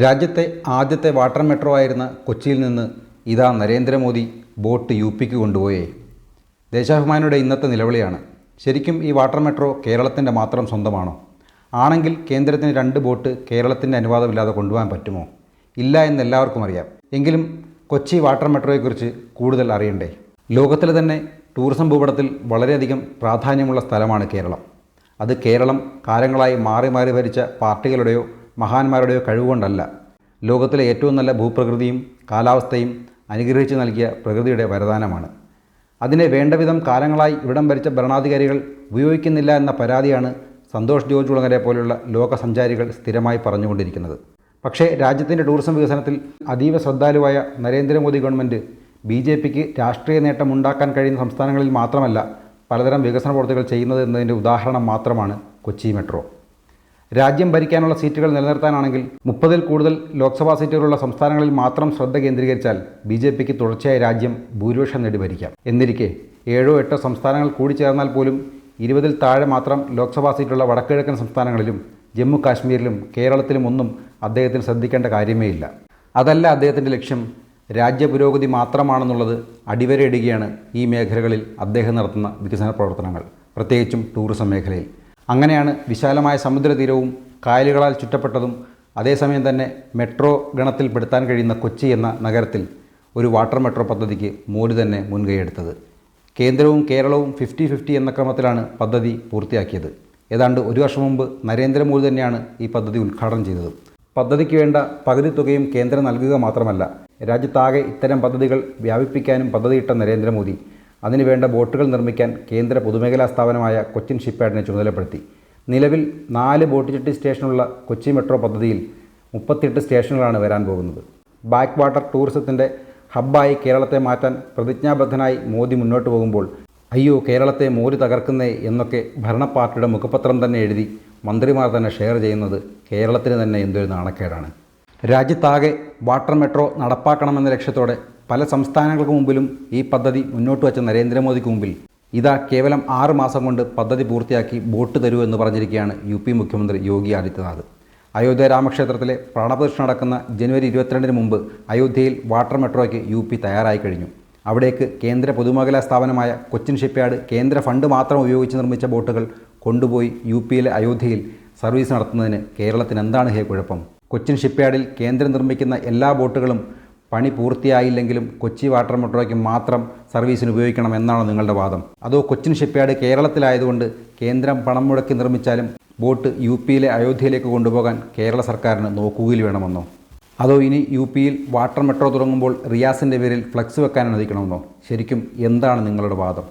രാജ്യത്തെ ആദ്യത്തെ water metro ആയിരുന്ന കൊച്ചിയിൽ നിന്ന് ഇതാ നരേന്ദ്രമോദി ബോട്ട് യു പിക്ക് കൊണ്ടുപോയേ. ദേശാഭിമാനിയുടെ ഇന്നത്തെ നിലവിളിയാണ്. ശരിക്കും ഈ വാട്ടർ മെട്രോ കേരളത്തിന്റെ മാത്രം സ്വന്തമാണോ? ആണെങ്കിൽ കേന്ദ്രത്തിന് രണ്ട് ബോട്ട് കേരളത്തിന്റെ അനുവാദമില്ലാതെ കൊണ്ടുപോകാൻ പറ്റുമോ? ഇല്ല എന്ന് എല്ലാവർക്കും അറിയാം. എങ്കിലും കൊച്ചി വാട്ടർ മെട്രോയെക്കുറിച്ച് കൂടുതൽ അറിയണ്ടേ? ലോകത്തിലെ തന്നെ ടൂറിസം ഭൂപടത്തിൽ വളരെയധികം പ്രാധാന്യമുള്ള സ്ഥലമാണ് കേരളം. അത് കേരളം കാലങ്ങളായി മാറി മാറി ഭരിച്ച പാർട്ടികളുടെയോ മഹാന്മാരുടെയോ കഴിവുകൊണ്ടല്ല. ലോകത്തിലെ ഏറ്റവും നല്ല ഭൂപ്രകൃതിയും കാലാവസ്ഥയും അനുഗ്രഹിച്ചു നൽകിയ പ്രകൃതിയുടെ വരദാനമാണ്. അതിനെ വേണ്ടവിധം കാലങ്ങളായി ഇവിടം ഭരിച്ച ഭരണാധികാരികൾ ഉപയോഗിക്കുന്നില്ല എന്ന പരാതിയാണ് സന്തോഷ് ജോർജ് കുളങ്ങരെ പോലുള്ള ലോകസഞ്ചാരികൾ സ്ഥിരമായി പറഞ്ഞുകൊണ്ടിരിക്കുന്നത്. പക്ഷേ രാജ്യത്തിന്റെ ടൂറിസം വികസനത്തിൽ അതീവ ശ്രദ്ധാലുവായ നരേന്ദ്രമോദി ഗവൺമെന്റ് ബി ജെ പിക്ക് രാഷ്ട്രീയ നേട്ടം ഉണ്ടാക്കാൻ കഴിയുന്ന സംസ്ഥാനങ്ങളിൽ മാത്രമല്ല പലതരം വികസന പ്രവർത്തികൾ ചെയ്യുന്നത് എന്നതിന്റെ ഉദാഹരണം മാത്രമാണ് കൊച്ചി മെട്രോ. രാജ്യം ഭരിക്കാനുള്ള സീറ്റുകൾ നിലനിർത്താനാണെങ്കിൽ മുപ്പതിൽ കൂടുതൽ ലോക്സഭാ സീറ്റുകളുള്ള സംസ്ഥാനങ്ങളിൽ മാത്രം ശ്രദ്ധ കേന്ദ്രീകരിച്ചാൽ ബി ജെ പിക്ക് തുടർച്ചയായി രാജ്യം ഭൂരിപക്ഷം നേടി ഭരിക്കാം എന്നിരിക്കെ ഏഴോ എട്ടോ സംസ്ഥാനങ്ങൾ കൂടി ചേർന്നാൽ പോലും ഇരുപതിൽ താഴെ മാത്രം ലോക്സഭാ സീറ്റുള്ള വടക്കിഴക്കൻ സംസ്ഥാനങ്ങളിലും ജമ്മു കാശ്മീരിലും കേരളത്തിലും ഒന്നും അദ്ദേഹത്തിന് ശ്രദ്ധിക്കേണ്ട കാര്യമേ ഇല്ല അതല്ല അദ്ദേഹത്തിന്റെ ലക്ഷ്യം രാജ്യ പുരോഗതി മാത്രമാണെന്നുള്ളത് അടിവരയിടുകയാണ് ഈ മേഖലകളിൽ അദ്ദേഹം നടത്തുന്ന വികസന പ്രവർത്തനങ്ങൾ. പ്രത്യേകിച്ചും ടൂറിസം മേഖലയിൽ. അങ്ങനെയാണ് വിശാലമായ സമുദ്രതീരവും കായലുകളാൽ ചുറ്റപ്പെട്ടതും അതേസമയം തന്നെ മെട്രോ ഗണത്തിൽപ്പെടുത്താൻ കഴിയുന്ന കൊച്ചി എന്ന നഗരത്തിൽ ഒരു വാട്ടർ മെട്രോ പദ്ധതിക്ക് മോദി തന്നെ മുൻകൈയെടുത്തത്. കേന്ദ്രവും കേരളവും ഫിഫ്റ്റി ഫിഫ്റ്റി എന്ന ക്രമത്തിലാണ് പദ്ധതി പൂർത്തിയാക്കിയത്. ഏതാണ്ട് ഒരു വർഷം മുമ്പ് നരേന്ദ്രമോദി തന്നെയാണ് ഈ പദ്ധതി ഉദ്ഘാടനം ചെയ്തത്. പദ്ധതിക്ക് വേണ്ട പകുതി തുകയും കേന്ദ്രം നൽകുക മാത്രമല്ല രാജ്യത്താകെ ഇത്തരം പദ്ധതികൾ വ്യാപിപ്പിക്കാനും പദ്ധതിയിട്ട നരേന്ദ്രമോദി അതിനുവേണ്ട ബോട്ടുകൾ നിർമ്മിക്കാൻ കേന്ദ്ര പൊതുമേഖലാ സ്ഥാപനമായ കൊച്ചിൻ ഷിപ്പ്യാർഡിനെ ചുമതലപ്പെടുത്തി. നിലവിൽ നാല് ബോട്ട് ജെട്ടി സ്റ്റേഷനുള്ള കൊച്ചി മെട്രോ പദ്ധതിയിൽ മുപ്പത്തിയെട്ട് സ്റ്റേഷനുകളാണ് വരാൻ പോകുന്നത്. ബാക്ക് വാട്ടർ ടൂറിസത്തിന്റെ ഹബ്ബായി കേരളത്തെ മാറ്റാൻ പ്രതിജ്ഞാബദ്ധനായി മോദി മുന്നോട്ട് പോകുമ്പോൾ അയ്യോ കേരളത്തെ മോദി തകർക്കുന്നേ എന്നൊക്കെ ഭരണപാർട്ടിയുടെ മുഖപത്രം തന്നെ എഴുതി മന്ത്രിമാർ തന്നെ ഷെയർ ചെയ്യുന്നത് കേരളത്തിന് തന്നെ എന്തൊരു നാണക്കേടാണ്. രാജ്യത്താകെ വാട്ടർ മെട്രോ നടപ്പാക്കണമെന്ന ലക്ഷ്യത്തോടെ പല സംസ്ഥാനങ്ങൾക്ക് മുമ്പിലും ഈ പദ്ധതി മുന്നോട്ട് വച്ച നരേന്ദ്രമോദിക്ക് മുമ്പിൽ ഇതാ കേവലം ആറ് മാസം കൊണ്ട് പദ്ധതി പൂർത്തിയാക്കി ബോട്ട് തരൂ എന്ന് പറഞ്ഞിരിക്കുകയാണ് യു പി മുഖ്യമന്ത്രി യോഗി ആദിത്യനാഥ്. അയോധ്യ രാമക്ഷേത്രത്തിലെ പ്രാണപ്രതിഷ്ഠ നടക്കുന്ന ജനുവരി ഇരുപത്തിരണ്ടിന് മുമ്പ് അയോധ്യയിൽ വാട്ടർ മെട്രോയ്ക്ക് യു പി തയ്യാറായി കഴിഞ്ഞു. അവിടേക്ക് കേന്ദ്ര പൊതുമേഖലാ സ്ഥാപനമായ കൊച്ചിൻ ഷിപ്പ്യാർഡ് കേന്ദ്ര ഫണ്ട് മാത്രം ഉപയോഗിച്ച് നിർമ്മിച്ച ബോട്ടുകൾ കൊണ്ടുപോയി യു പിയിലെ അയോധ്യയിൽ സർവീസ് നടത്തുന്നതിന് കേരളത്തിന് എന്താണ് ഹേ കുഴപ്പം? കൊച്ചിൻ ഷിപ്പ്യാർഡിൽ കേന്ദ്രം നിർമ്മിക്കുന്ന എല്ലാ ബോട്ടുകളും പണി പൂർത്തിയായില്ലെങ്കിലും കൊച്ചി വാട്ടർ മെട്രോയ്ക്ക് മാത്രം സർവീസിന് ഉപയോഗിക്കണം എന്നാണ് നിങ്ങളുടെ വാദം? അതോ കൊച്ചിൻ ഷിപ്പ്യാർഡ് കേരളത്തിലായതുകൊണ്ട് കേന്ദ്രം പണം മുടക്കി നിർമ്മിച്ചാലും ബോട്ട് യു പിയിലെ അയോധ്യയിലേക്ക് കൊണ്ടുപോകാൻ കേരള സർക്കാരിന് നോക്കുകയിൽ വേണമെന്നോ? അതോ ഇനി യു പിയിൽ വാട്ടർ മെട്രോ തുടങ്ങുമ്പോൾ റിയാസിന്റെ പേരിൽ ഫ്ലക്സ് വെക്കാൻ അനുവദിക്കണമെന്നോ? ശരിക്കും എന്താണ് നിങ്ങളുടെ വാദം?